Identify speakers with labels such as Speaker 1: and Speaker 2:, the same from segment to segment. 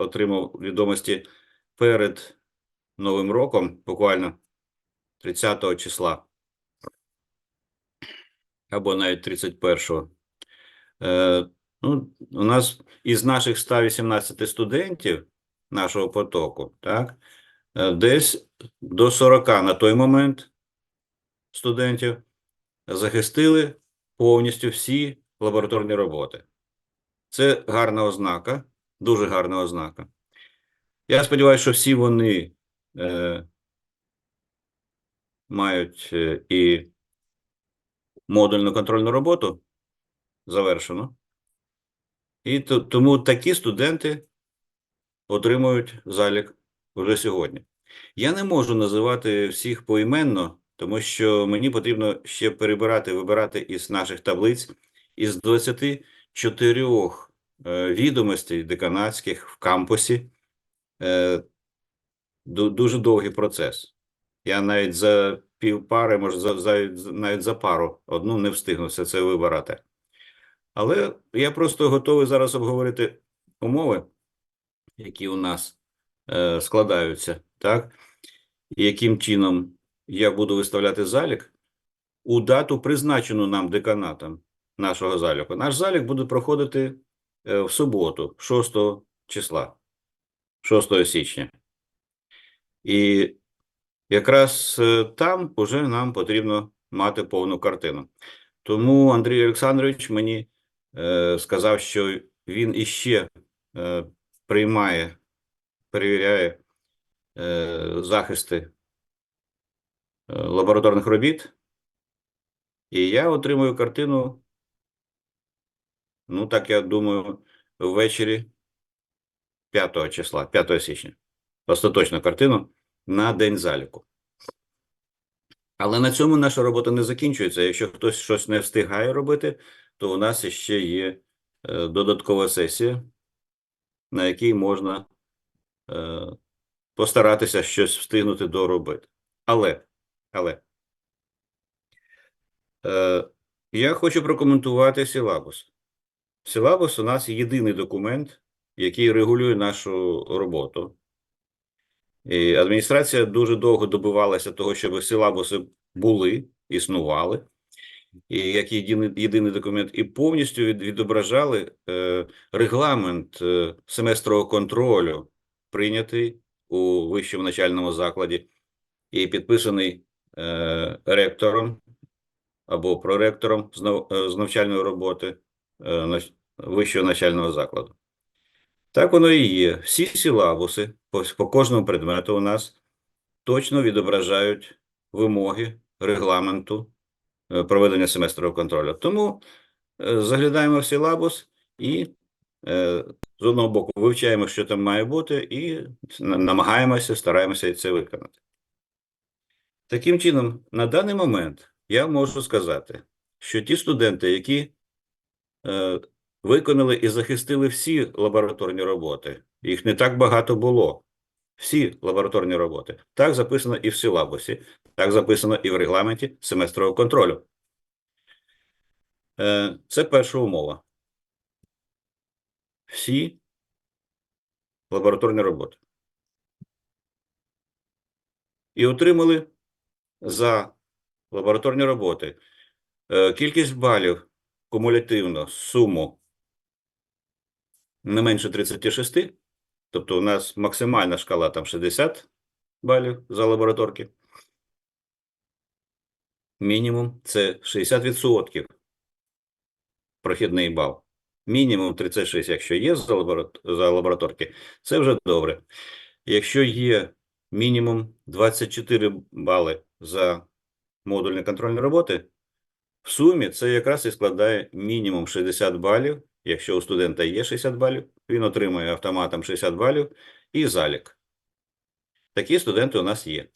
Speaker 1: отримав відомості перед Новим роком, буквально 30 числа. Або навіть 31-го. Е, ну, у нас із наших 118 студентів нашого потоку, так, е, десь до 40 на той момент студентів захистили повністю всі лабораторні роботи. Це гарна ознака, дуже гарна ознака. Я сподіваюся, що всі вони е, мають е, і модульну контрольну роботу завершено. І то, тому такі студенти отримують залік вже сьогодні. Я не можу називати всіх поіменно, тому що мені потрібно ще перебирати, вибирати із наших таблиць із 24 е, відомостей деканатських в кампусі. Е, дуже довгий процес. Я навіть за півпари, може, за, за, навіть за пару одну не встигну все це вибирати. Але я просто готовий зараз обговорити умови, які у нас е, складаються, так? Яким чином я буду виставляти залік у дату, призначену нам деканатом нашого заліку. Наш залік буде проходити е, в суботу, 6 числа, 6 січня. І якраз е, там уже нам потрібно мати повну картину. Тому Андрій Олександрович мені е, сказав, що він іще е, приймає, перевіряє е, захисти е, лабораторних робіт, і я отримую картину, ну так я думаю, ввечері 5 числа, 5 січня. Остаточну картину на день заліку. Але на цьому наша робота не закінчується. Якщо хтось щось не встигає робити, то у нас ще є е, додаткова сесія, на якій можна е, постаратися щось встигнути доробити. Але, але е, я хочу прокоментувати силабус. Силабус у нас єдиний документ, який регулює нашу роботу. І адміністрація дуже довго добивалася того, щоб силабуси були, існували, і як єдиний, єдиний документ, і повністю від, відображали е, регламент е, семестрового контролю, прийнятий у вищому начальному закладі і підписаний е, ректором або проректором з, нав, е, з навчальної роботи вищого начального закладу. Так воно і є. Всі силабуси по, кожному предмету у нас точно відображають вимоги регламенту е, проведення семестрового контролю. Тому е, заглядаємо в силабус і е, з одного боку вивчаємо, що там має бути, і намагаємося, стараємося це виконати. Таким чином, на даний момент я можу сказати, що ті студенти, які е, виконали і захистили всі лабораторні роботи. Їх не так багато було. Всі лабораторні роботи. Так записано і в силабусі, так записано і в регламенті семестрового контролю. Е, Це перша умова. Всі лабораторні роботи. І отримали за лабораторні роботи е, кількість балів кумулятивно суму не менше 36, тобто у нас максимальна шкала там 60 балів за лабораторки. Мінімум це 60% прохідний бал. Мінімум 36, якщо є за, лабораторки, це вже добре. Якщо є мінімум 24 бали за модульні контрольні роботи, в сумі це якраз і складає мінімум 60 балів. Якщо у студента є 60 балів, він отримує автоматом 60 балів і залік. Такі студенти у нас є.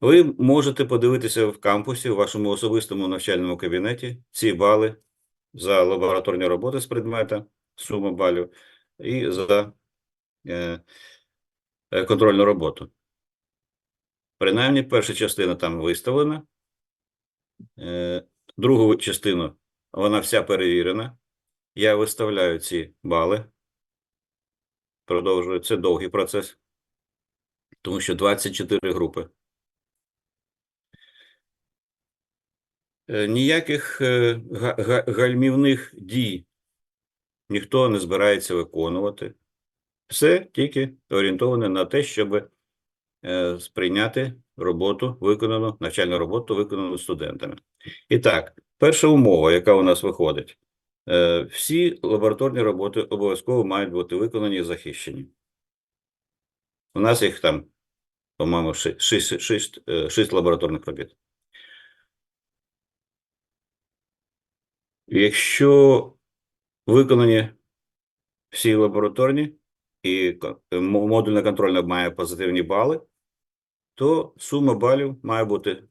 Speaker 1: Ви можете подивитися в кампусі, в вашому особистому навчальному кабінеті ці бали за лабораторні роботи з предмета, сума балів, і за е, е, контрольну роботу. Принаймні, перша частина там виставлена. Е, Другу частину вона вся перевірена. Я виставляю ці бали продовжую. Це довгий процес, тому що 24 групи. Е, Ніяких е, га- га- гальмівних дій ніхто не збирається виконувати. Все тільки орієнтоване на те, щоб сприйняти роботу, виконану, навчальну роботу, виконану студентами. І так, перша умова, яка у нас виходить, е, всі лабораторні роботи обов'язково мають бути виконані і захищені. У нас їх там, по-моєму, е, шість лабораторних робіт. Якщо виконані всі лабораторні і модульна контрольна має позитивні бали, то сума балів має бути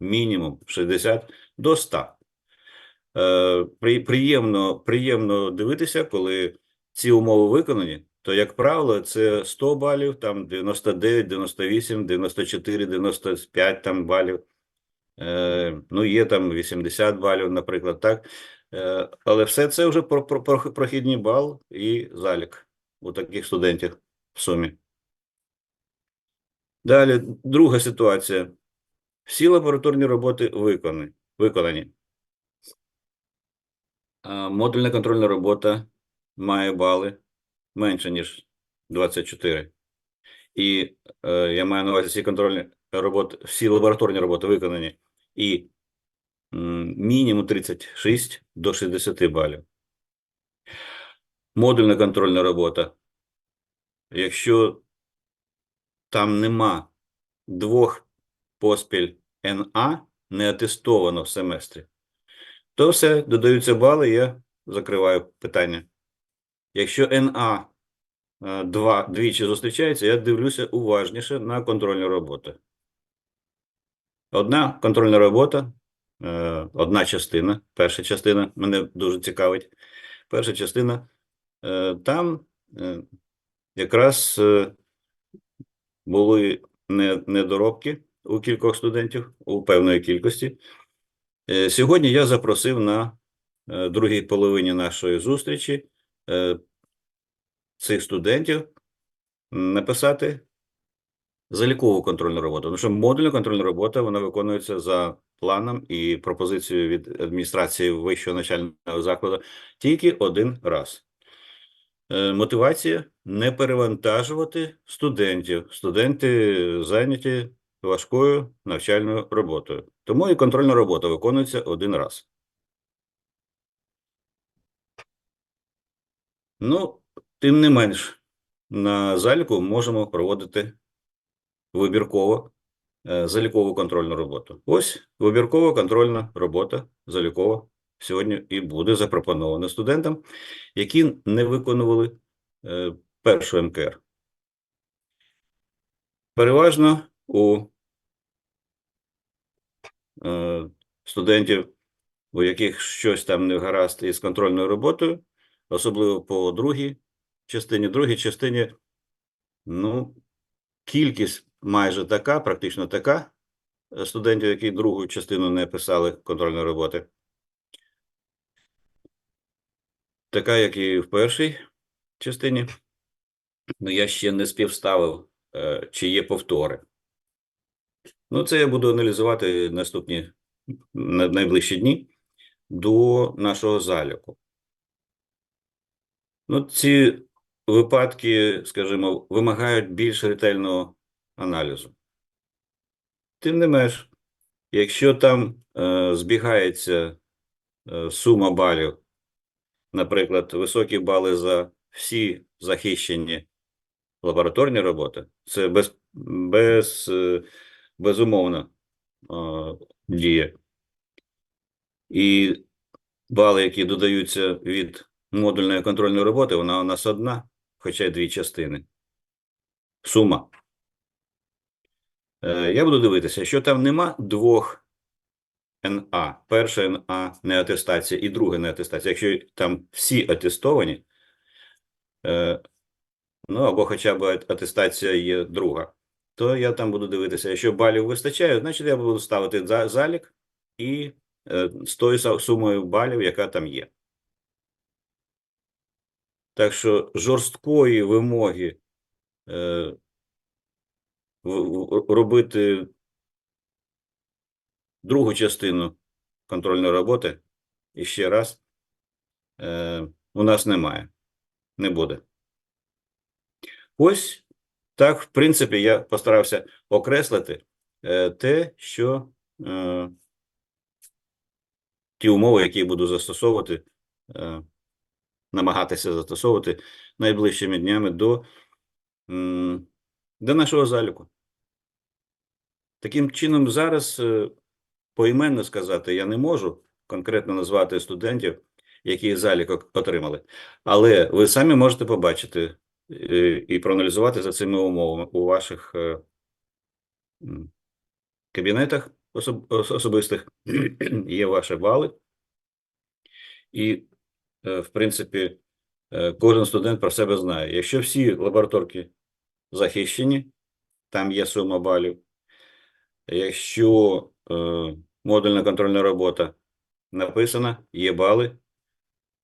Speaker 1: мінімум 60 до 100. Е, при- приємно, приємно дивитися, коли ці умови виконані, то, як правило, це 100 балів, там 99, 98, 94, 95 там балів. Е, ну, є там 80 балів, наприклад, так. Е, але все це вже про, про, про прохідний бал і залік у таких студентів в сумі. Далі, друга ситуація. Всі лабораторні роботи виконані. виконані. Модульна контрольна робота має бали менше, ніж 24. І е, я маю на увазі всі контрольні роботи, всі лабораторні роботи виконані. І м, мінімум 36 до 60 балів. Модульна контрольна робота. Якщо там нема двох поспіль НА не атестовано в семестрі, то все, додаються бали, я закриваю питання. Якщо НА е, два, двічі зустрічається, я дивлюся уважніше на контрольні роботи. Одна контрольна робота, е, одна частина, перша частина мене дуже цікавить. Перша частина, е, там якраз були недоробки у кількох студентів, у певної кількості. Е, Сьогодні я запросив на е, другій половині нашої зустрічі е, цих студентів написати залікову контрольну роботу. Тому що модульна контрольна робота вона виконується за планом і пропозицією від адміністрації вищого навчального закладу тільки один раз. Е, Мотивація не перевантажувати студентів. Студенти зайняті важкою навчальною роботою. Тому і контрольна робота виконується один раз. Ну, тим не менш, на заліку можемо проводити вибірково е, залікову контрольну роботу. Ось вибіркова контрольна робота залікова сьогодні і буде запропонована студентам, які не виконували е, першу МКР. Переважно у е, студентів, у яких щось там не гаразд із контрольною роботою, особливо по другій частині. Другій частині, ну, кількість майже така, практично така е, студентів, які другу частину не писали контрольної роботи. Така, як і в першій частині. Ну, я ще не співставив, е, чи є повтори. Ну, це я буду аналізувати наступні найближчі дні до нашого заліку. Ну, ці випадки, скажімо, вимагають більш ретельного аналізу. Тим не менш, якщо там е, збігається е, сума балів, наприклад, високі бали за всі захищені лабораторні роботи, це без, без, е, безумовно е, діє. І бали, які додаються від модульної контрольної роботи, вона у нас одна, хоча й дві частини. Сума. Е, Я буду дивитися, що там нема двох НА. Перша НА не атестація і друга не атестація. Якщо там всі атестовані, е, ну або хоча б атестація є друга, то я там буду дивитися, якщо балів вистачає, значить я буду ставити за- залік і е, з тою сумою балів, яка там є. Так що жорсткої вимоги е, робити другу частину контрольної роботи і ще раз е, у нас немає, не буде. Ось так, в принципі, я постарався окреслити е, те, що е, ті умови, які я буду застосовувати, е, намагатися застосовувати найближчими днями до, до нашого заліку. Таким чином, зараз е, поіменно сказати я не можу конкретно назвати студентів, які залік ок- отримали. Але ви самі можете побачити е, і проаналізувати за цими умовами у ваших е, кабінетах особистих є ваші бали. І, е, в принципі, кожен студент про себе знає. Якщо всі лабораторки захищені, там є сума балів. Якщо модульна контрольна робота написана, є бали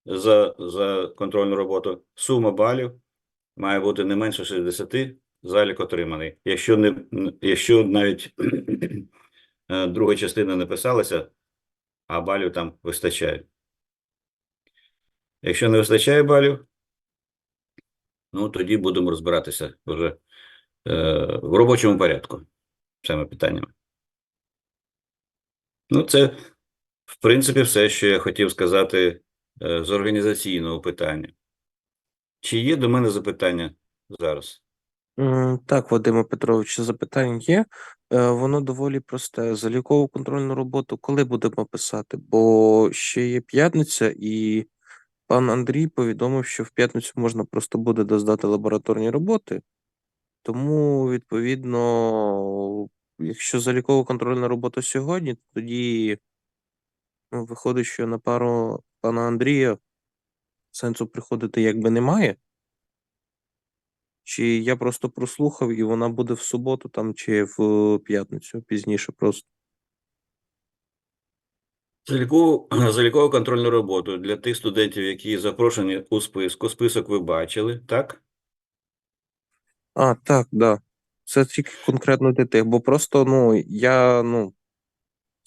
Speaker 1: за, за контрольну роботу, сума балів має бути не менше 60, залік отриманий. Якщо, не, якщо навіть е, друга частина не писалася, а балів там вистачає. Якщо не вистачає балів, ну тоді будемо розбиратися вже е, в робочому порядку цими питаннями. Ну, це, в принципі, все, що я хотів сказати е, з організаційного питання. Чи є до мене запитання зараз?
Speaker 2: Так, Вадиме Петровичу, запитання є. Е, Воно доволі просте. Залікову контрольну роботу коли будемо писати? Бо ще є п'ятниця, і пан Андрій повідомив, що в п'ятницю можна просто буде доздати лабораторні роботи. Тому, відповідно, якщо залікова контрольна робота сьогодні, то тоді ну, виходить, що на пару пана Андрія сенсу приходити якби немає. Чи я просто прослухав, і вона буде в суботу там, чи в п'ятницю пізніше просто.
Speaker 1: Залікову, залікову контрольну роботу для тих студентів, які запрошені у списку. Список ви бачили, так?
Speaker 2: А, так, да. Це тільки конкретно для тих, бо просто, ну, я, ну,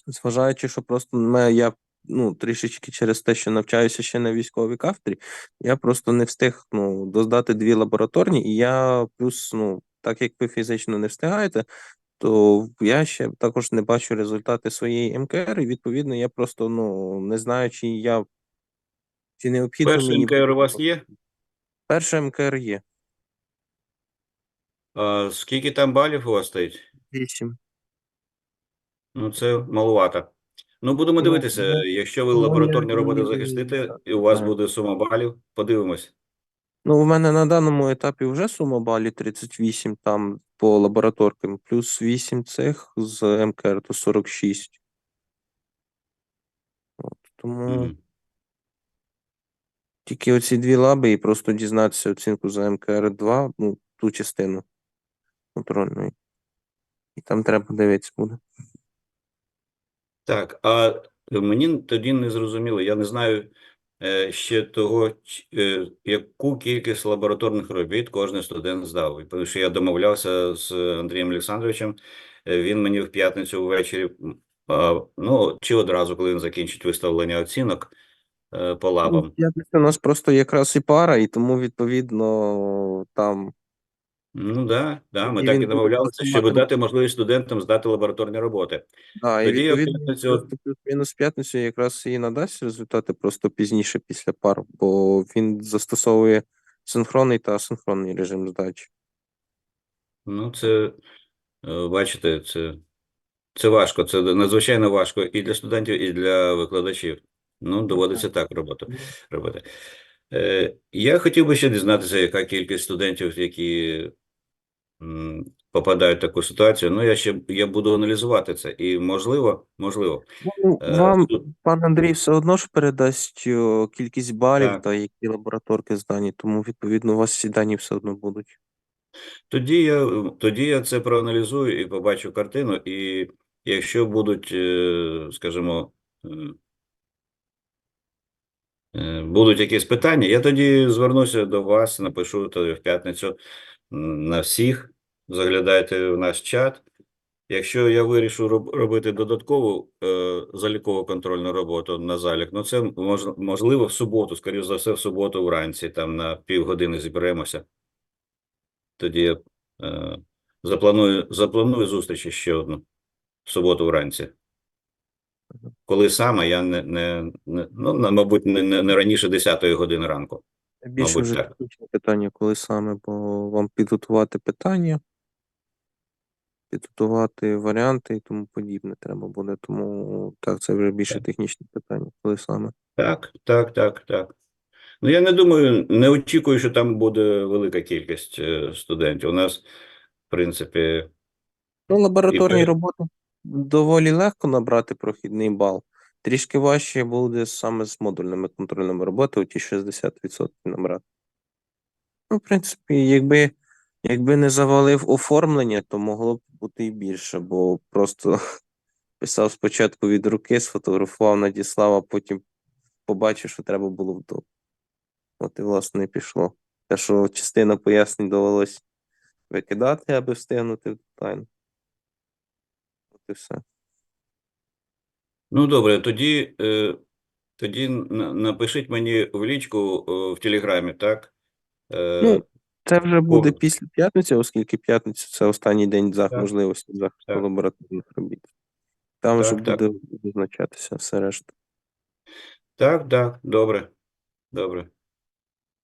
Speaker 2: зважаючи, що просто мене, я, ну, трішечки через те, що навчаюся ще на військовій кафедрі, я просто не встиг, ну, доздати дві лабораторні, і я плюс, ну, так як ви фізично не встигаєте, то я ще також не бачу результати своєї МКР, і відповідно я просто, ну, не знаю, чи я, чи необхідно
Speaker 1: Перший
Speaker 2: мені...
Speaker 1: МКР у вас є?
Speaker 2: Перша МКР є.
Speaker 1: А, скільки там балів у вас стоїть?
Speaker 2: Вісім.
Speaker 1: Ну, це малувато. Ну, будемо
Speaker 2: Ну,
Speaker 1: дивитися.
Speaker 2: ну,
Speaker 1: Якщо ви
Speaker 2: ну,
Speaker 1: лабораторні роботи захистите, і у вас буде сума балів, подивимось.
Speaker 2: Ну, у мене на даному етапі вже сума балів 38 там по лабораторкам, плюс 8 цих з МКР, то 46. От, тому
Speaker 1: Мгм.
Speaker 2: тільки оці дві лаби і просто дізнатися оцінку за МКР 2, ну, ту частину контрольної. І там треба дивитися буде.
Speaker 1: Так, а мені тоді не зрозуміло, я не знаю е, ще того, е, яку кількість лабораторних робіт кожен студент здав. І Тому що я домовлявся з Андрієм Олександровичем, е, він мені в п'ятницю ввечері, а, ну, чи одразу, коли він закінчить виставлення оцінок е, по лабам.
Speaker 2: Ну, у нас просто якраз і пара, і тому, відповідно, там
Speaker 1: Ну, да, да, ми
Speaker 2: І
Speaker 1: так і домовлялися, щоб
Speaker 2: мати-
Speaker 1: дати можливість студентам здати лабораторні роботи.
Speaker 2: Да,
Speaker 1: Тоді в
Speaker 2: відповідно
Speaker 1: п'ятницю-
Speaker 2: плюс-мінус п'ятницю якраз і надасть результати просто пізніше після пар, бо він застосовує синхронний та асинхронний режим здачі.
Speaker 1: Ну, це, е, бачите, це, це важко, це надзвичайно важко і для студентів, і для викладачів. Ну, доводиться так роботу, робити. Е, я хотів би ще дізнатися, яка кількість студентів, які попадають в таку ситуацію. Ну, я ще я буду аналізувати це. І можливо, можливо,
Speaker 2: Ну,
Speaker 1: Е,
Speaker 2: вам
Speaker 1: тут-
Speaker 2: пан Андрій все одно ж передасть кількість балів
Speaker 1: Так.
Speaker 2: та які лабораторки здані, тому відповідно у вас всі дані все одно будуть.
Speaker 1: Тоді я, тоді я це проаналізую і побачу картину, і якщо будуть, е, скажімо, Будуть якісь питання, я тоді звернуся до вас, напишу тоді в п'ятницю на всіх. Заглядайте в наш чат. Якщо я вирішу робити додаткову е, залікову контрольну роботу на залік, ну це мож, можливо в суботу, скоріш за все, в суботу вранці, там на півгодини зіберемося. Тоді е, запланую, запланую зустріч ще одну в суботу вранці. Коли саме, я не, не, не ну, мабуть, не, не, раніше 10-ї години ранку.
Speaker 2: Більше
Speaker 1: Мабуть,
Speaker 2: вже питання, коли саме, бо вам підготувати питання, підготувати варіанти і тому подібне треба буде. Тому так, це вже більше
Speaker 1: Так.
Speaker 2: технічне питання, коли саме.
Speaker 1: Так, так, так, так. Ну, я не думаю, не очікую, що там буде велика кількість е, студентів. У нас, в принципі,
Speaker 2: Ну, лабораторні
Speaker 1: І-
Speaker 2: роботи доволі легко набрати прохідний бал. Трішки важче буде саме з модульними контрольними роботами, ті 60% набрати. Ну, в принципі, якби, якби не завалив оформлення, то могло б бути і більше, бо просто писав спочатку від руки, сфотографував, надіслав, а потім побачив, що треба було вдома. От і, власне, і пішло. Те, що частина пояснень довелось викидати, аби встигнути тайну. І все.
Speaker 1: ну добре, тоді, е, тоді напишіть мені в лічку е, в Телеграмі, так? Е,
Speaker 2: Ну, Це вже буде
Speaker 1: О.
Speaker 2: після п'ятниці, оскільки п'ятниця це останній день зах...
Speaker 1: Так.
Speaker 2: можливості захисту
Speaker 1: Так.
Speaker 2: лабораторних робіт. Там вже
Speaker 1: Так, так.
Speaker 2: буде визначатися все решта.
Speaker 1: Так, так, добре, добре.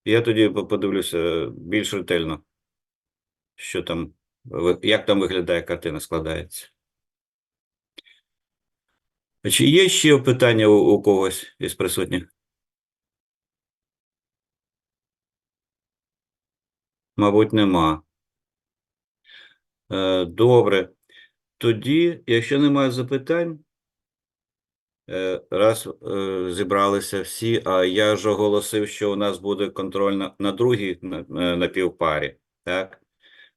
Speaker 1: Я тоді по- подивлюся більш ретельно, що там, ви- як там виглядає картина, складається. Чи є ще питання у, у когось із присутніх? Мабуть, нема. Е, Добре. Тоді, якщо немає запитань, е, раз е, зібралися всі, а я ж оголосив, що у нас буде контроль на, на другій на, на на півпарі, так?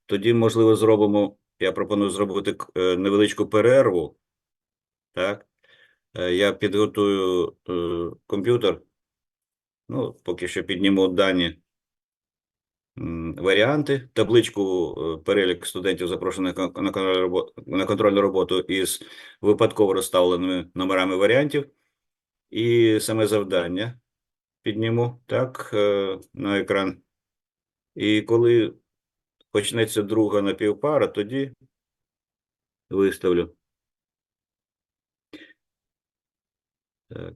Speaker 1: Тоді, можливо, зробимо, я пропоную зробити е, невеличку перерву, так? Е, Я підготую е, комп'ютер, ну, поки що підніму дані варіанти, табличку е, перелік студентів запрошених на контрольну роботу із випадково розставленими номерами варіантів, і саме завдання підніму так на екран. І коли почнеться друга напівпара, тоді виставлю. Так.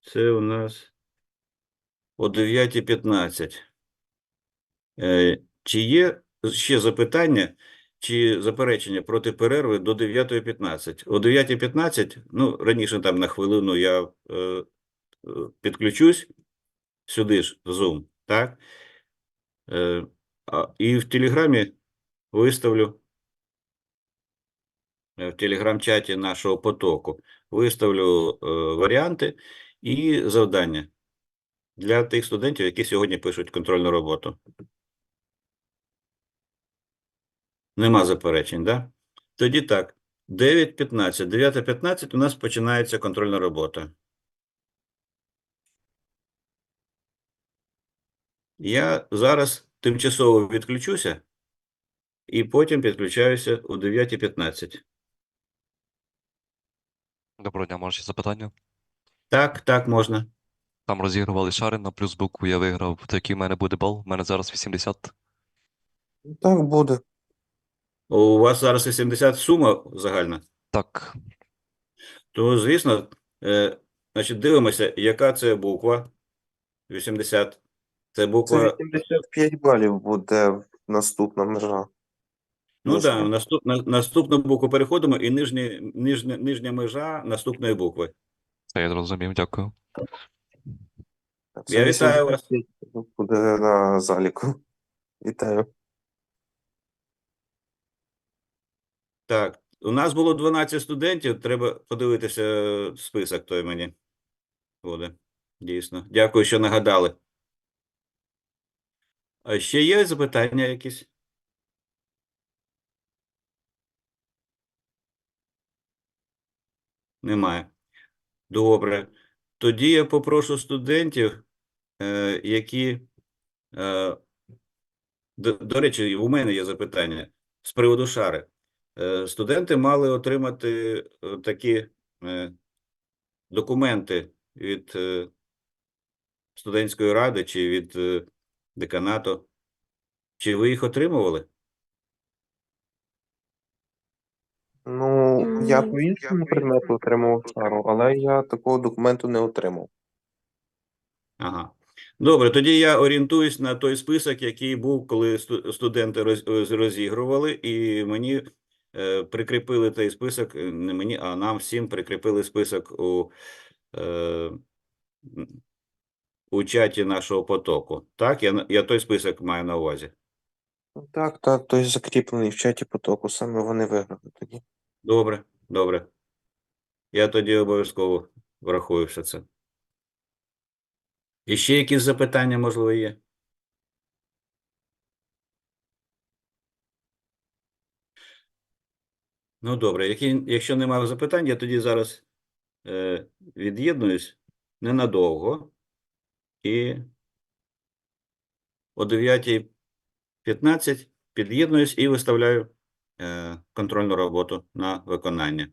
Speaker 1: Це у нас о 9.15. Е, Чи є ще запитання чи заперечення проти перерви до 9.15? О 9.15, ну, раніше там на хвилину я е, е, підключусь сюди ж, в Zoom, так? Е, а, і в Телеграмі виставлю е, в Телеграм-чаті нашого потоку виставлю е, варіанти і завдання для тих студентів, які сьогодні пишуть контрольну роботу. Нема заперечень, да? Тоді так. 9.15. 9.15 у нас починається контрольна робота. Я зараз тимчасово відключуся і потім підключаюся о 9.15.
Speaker 3: Доброго дня, може ще запитання?
Speaker 1: Так, так, можна.
Speaker 3: Там розігрували шари на плюс букву, я виграв. То який в мене буде бал? У мене зараз 80.
Speaker 2: Так буде.
Speaker 1: У вас зараз 80 сума загальна.
Speaker 3: Так,
Speaker 1: То, звісно, е, значить, дивимося, яка це буква. 80. Це
Speaker 2: Це
Speaker 1: буква.
Speaker 2: 85 балів буде наступна межа.
Speaker 1: Ну так, да, наступ, на, наступну букву переходимо, і нижні, нижня, нижня межа наступної букви.
Speaker 3: це я зрозумів, дякую.
Speaker 1: Я вітаю вас.
Speaker 2: Буде на заліку. Вітаю.
Speaker 1: Так, у нас було 12 студентів. Треба подивитися список той мені буде. Дійсно. Дякую, що нагадали. А ще є запитання якісь? Немає. Добре. Тоді я попрошу студентів, е, які. е, До, до речі, у мене є запитання з приводу шари. Е, Студенти мали отримати е, такі е, документи від е, студентської ради чи від е, деканату. Чи ви їх отримували?
Speaker 2: Ну, я по іншому предмету отримав шару, але я такого документу не отримав.
Speaker 1: Ага. Добре, тоді я орієнтуюсь на той список, який був, коли студенти роз- роз- розігрували, і мені е, прикріпили той список, е, не мені, а нам всім прикріпили список у, е, у чаті нашого потоку. Так, я, на- я той список маю на увазі.
Speaker 2: Так, так, той закріплений в чаті потоку, саме вони виграли тоді.
Speaker 1: Добре, добре. Я тоді обов'язково врахую все це. І ще якісь запитання, можливо, є? Ну, добре, які, якщо немає запитань, я тоді зараз е, від'єднуюсь ненадовго і о 9.15 під'єднуюсь і виставляю контрольну роботу на виконання.